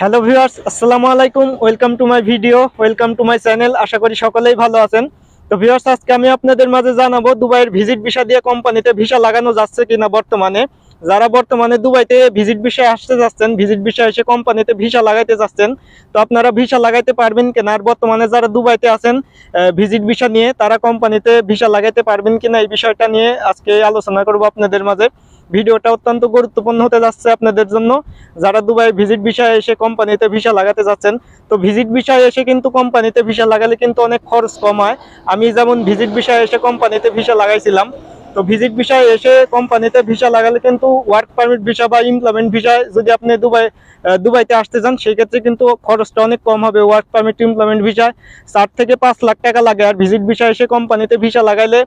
Hello viewers, আসসালামু আলাইকুম, welcome to my video, welcome to my channel, আশা করি সকলেই ভালো আছেন। তো ভিউয়ার্স, আজকে আমি আপনাদের মাঝে জানাব দুবাইয়ের ভিজিট ভিসা দিয়ে কোম্পানিতে ভিসা লাগানো যাচ্ছে কিনা বর্তমানে। যারা বর্তমানে দুবাইতে ভিজিট ভিসা আসতে যাচ্ছেন ভিজিট ভিসা এসে কোম্পানিতে ভিসা লাগাইতে যাচ্ছেন, তো আপনারা ভিসা লাগাইতে পারবেন কিনা? আর বর্তমানে যারা দুবাইতে আছেন ভিজিট ভিসা নিয়ে তারা কোম্পানিতে ভিসা লাগাইতে পারবেন কিনা এই বিষয়টা নিয়ে আজকে আলোচনা করব আপনাদের মাঝে। ভিডিওটা অত্যন্ত গুরুত্বপূর্ণ হতে যাচ্ছে আপনাদের জন্য। যারা দুবাই ভিজিট ভিসায় এসে কোম্পানিতে ভিসা লাগাতে যাচ্ছেন, তো ভিজিট ভিসায় এসে কিন্তু কোম্পানিতে ভিসা লাগালে কিন্তু অনেক খরচ কম হয়। আমি যেমন ভিজিট ভিসায় এসে কোম্পানিতে ভিসা লাগাইছিলাম তো ভিজিট ভিসায় এসে কোম্পানিতে ভিসা লাগালে কিন্তু ওয়ার্ক পারমিট ভিসা বা এমপ্লয়মেন্ট ভিসায় যদি আপনি দুবাই দুবাইতে আসতে চান, সেই ক্ষেত্রে কিন্তু খরচটা অনেক কম হবে ওয়ার্ক পারমিট এমপ্লয়মেন্ট ভিসায় চার থেকে পাঁচ লাখ টাকা লাগে। আর ভিজিট ভিসা এসে কোম্পানিতে ভিসা লাগাইলে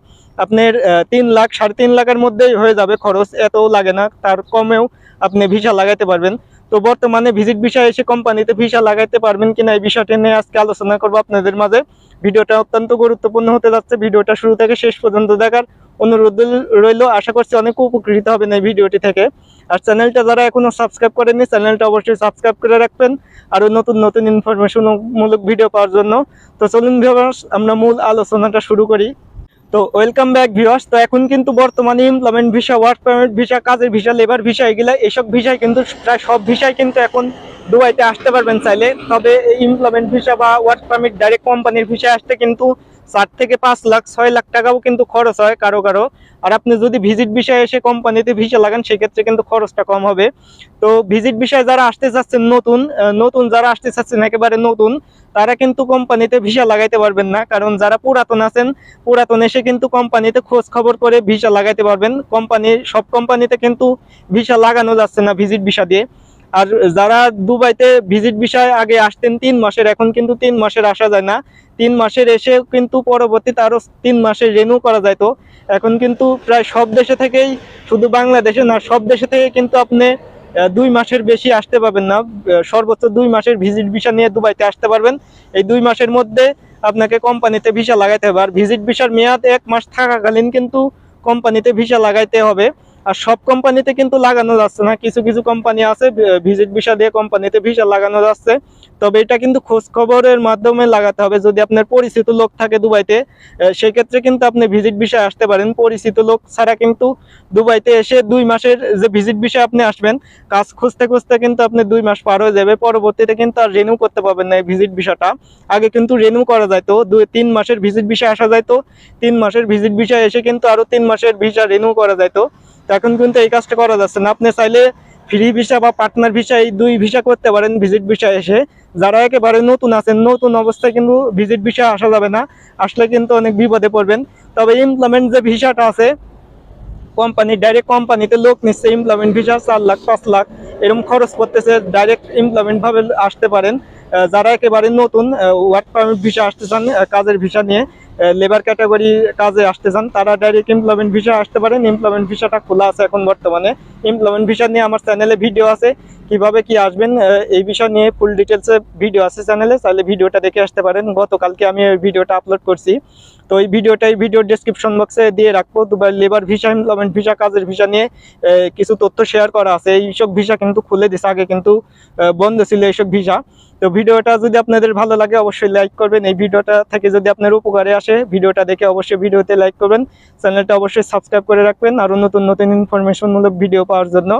আপনার তিন লাখ, সাড়ে তিন লাখের মধ্যেই হয়ে যাবে খরচ। এতও লাগে না, তার কমেও আপনি ভিসা লাগাইতে পারবেন। তো বর্তমানে ভিজিট ভিসা এসে কোম্পানিতে ভিসা লাগাইতে পারবেন কিনা এই বিষয়টি নিয়ে আজকে আলোচনা করব আপনাদের মাঝে। ভিডিওটা অত্যন্ত গুরুত্বপূর্ণ হতে যাচ্ছে। ভিডিওটা শুরু থেকে শেষ পর্যন্ত দেখার অনুরোধ রইল আশা করছি অনেক উপকৃত হবেন এই ভিডিওটি থেকে। আর চ্যানেলটা যারা এখনও সাবস্ক্রাইব করেনি চ্যানেলটা অবশ্যই সাবস্ক্রাইব করে রাখবেন। আরও নতুন নতুন ইনফরমেশন মূলক ভিডিও পাওয়ার জন্য। তো চলুন আমরা মূল আলোচনাটা শুরু করি। তো ওয়েলকাম ব্যাক ভিউয়ার্স তো এখন কিন্তু বর্তমানে employment visa work permit visa কাজের ভিসা লেবার ভিসা এগুলা, এসব ভিসায় কিন্তু প্রায় সব ভিসায় কিন্তু এখন দুবাইতে আসতে পারবেন চাইলে। তবে এমপ্লয়মেন্ট ভিসা বা ওয়ার্ক পারমিট ডাইরেক্ট কোম্পানির ভিসায় আসতে কিন্তু চার থেকে পাঁচ লাখ, ছয় লাখ টাকাও কিন্তু খরচ হয় কারও কারও। আর আপনি যদি ভিজিট ভিসা এসে কোম্পানিতে ভিসা লাগান, সেক্ষেত্রে কিন্তু খরচটা কম হবে। তো ভিজিট ভিসায় যারা আসতে চাচ্ছেন নতুন নতুন যারা আসতে চাচ্ছেন, একেবারে নতুন, তারা কিন্তু কোম্পানিতে ভিসা লাগাইতে পারবেন না। কারণ যারা পুরাতন আছেন, পুরাতন এসে কিন্তু কোম্পানিতে খোঁজ খবর করে ভিসা লাগাইতে পারবেন। কোম্পানি সব কোম্পানিতে কিন্তু ভিসা লাগানো যাচ্ছে না ভিজিট ভিসা দিয়ে। আর যারা দুবাইতে ভিজিট ভিসায় আগে আসতেন, তিন মাসের, এখন কিন্তু তিন মাসের আসা যায় না। তিন মাসের এসে কিন্তু পরবর্তীতে আরও তিন মাসের রেনিউ করা যায় তো। এখন কিন্তু প্রায় সব দেশে থেকেই, শুধু বাংলাদেশে না, সব দেশে থেকে কিন্তু আপনি দুই মাসের বেশি আসতে পারবেন না। সর্বোচ্চ দুই মাসের ভিজিট ভিসা নিয়ে দুবাইতে আসতে পারবেন। এই দুই মাসের মধ্যে আপনাকে কোম্পানিতে ভিসা লাগাইতে হবে। আর ভিজিট ভিসার মেয়াদ এক মাস থাকাকালীন কিন্তু কোম্পানিতে ভিসা লাগাইতে হবে। আর সব কোম্পানিতে কিন্তু লাগানো যাচ্ছে না। কিছু কিছু কোম্পানি আছে ভিজিট ভিসা দিয়ে কোম্পানিতে ভিসা লাগানো যাচ্ছে। তবে এটা কিন্তু খোঁজ খবরের মাধ্যমে লাগাতে হবে। যদি আপনার পরিচিত লোক থাকে দুবাইতে সেক্ষেত্রে কিন্তু আপনি ভিজিট ভিসায় আসতে পারেন। পরিচিত লোক ছাড়া কিন্তু দুবাইতে এসে দুই মাসের যে ভিজিট ভিসায় আপনি আসবেন, কাজ খুঁজতে খুঁজতে কিন্তু আপনি দুই মাস পার হয়ে যাবে। পরবর্তীতে কিন্তু আর রেনিউ করতে পারবেন না এই ভিজিট ভিসাটা আগে কিন্তু রেনিউ করা যায় তো দুই, তিন মাসের ভিজিট ভিসা আসা যায় তো তিন মাসের ভিজিট ভিসা এসে কিন্তু আরও তিন মাসের ভিসা রেনিউ করা যায় তো এখন কিন্তু এই কাজটা করা যাচ্ছে না। আপনি চাইলে ফ্রি ভিসা বা পার্টনার ভিসা এই দুই ভিসা করতে পারেন ভিজিট ভিসা এসে। যারা একেবারে নতুন আছেন, নতুন অবস্থায় কিন্তু ভিজিট ভিসা আসা যাবে না। আসলে কিন্তু অনেক বিপদে পড়বেন। তবে এমপ্লয়মেন্ট যে ভিসাটা আছে কোম্পানি ডাইরেক্ট কোম্পানিতে লোক নিচ্ছে এমপ্লয়মেন্ট ভিসা চার লাখ, পাঁচ লাখ, এরকম খরচ করতেছে ডাইরেক্ট এমপ্লয়মেন্ট ভাবে আসতে পারেন। যারা একেবারে নতুন ওয়ার্ক পারমিট ভিসা আসতে চান কাজের ভিসা নিয়ে লেবার ক্যাটাগরি কাজে আসতে চান, তারা ডাইরেক্ট এমপ্লয়মেন্ট ভিসা আসতে পারেন। এমপ্লয়মেন্ট ভিসাটা খোলা আছে এখন বর্তমানে। এমপ্লয়মেন্ট ভিসা নিয়ে আমার চ্যানেলে ভিডিও আছে। কীভাবে কি আসবেন এই বিষয় নিয়ে ফুল ডিটেলসে ভিডিও আছে চ্যানেলে চাইলে ভিডিওটা দেখে আসতে পারেন। গতকালকে আমি এই ভিডিওটা আপলোড করছি। তো এই ভিডিওটা এই ভিডিও ডেসক্রিপশন বক্সে দিয়ে রাখব। Dubai labour visa employment visa কাজের ভিসা নিয়ে কিছু তথ্য শেয়ার করা আছে। এইসব ভিসা কিন্তু খুলে দিছে। আগে কিন্তু বন্ধ ছিল এইসব ভিসা তো ভিডিওটা যদি আপনাদের ভালো লাগে, অবশ্যই লাইক করবেন। এই ভিডিওটা থেকে যদি আপনার উপকারে আসে, ভিডিওটা দেখে অবশ্যই ভিডিওতে লাইক করবেন। চ্যানেলটা অবশ্যই সাবস্ক্রাইব করে রাখবেন। আরও নতুন নতুন ইনফরমেশনমূলক ভিডিও পাওয়ার জন্য।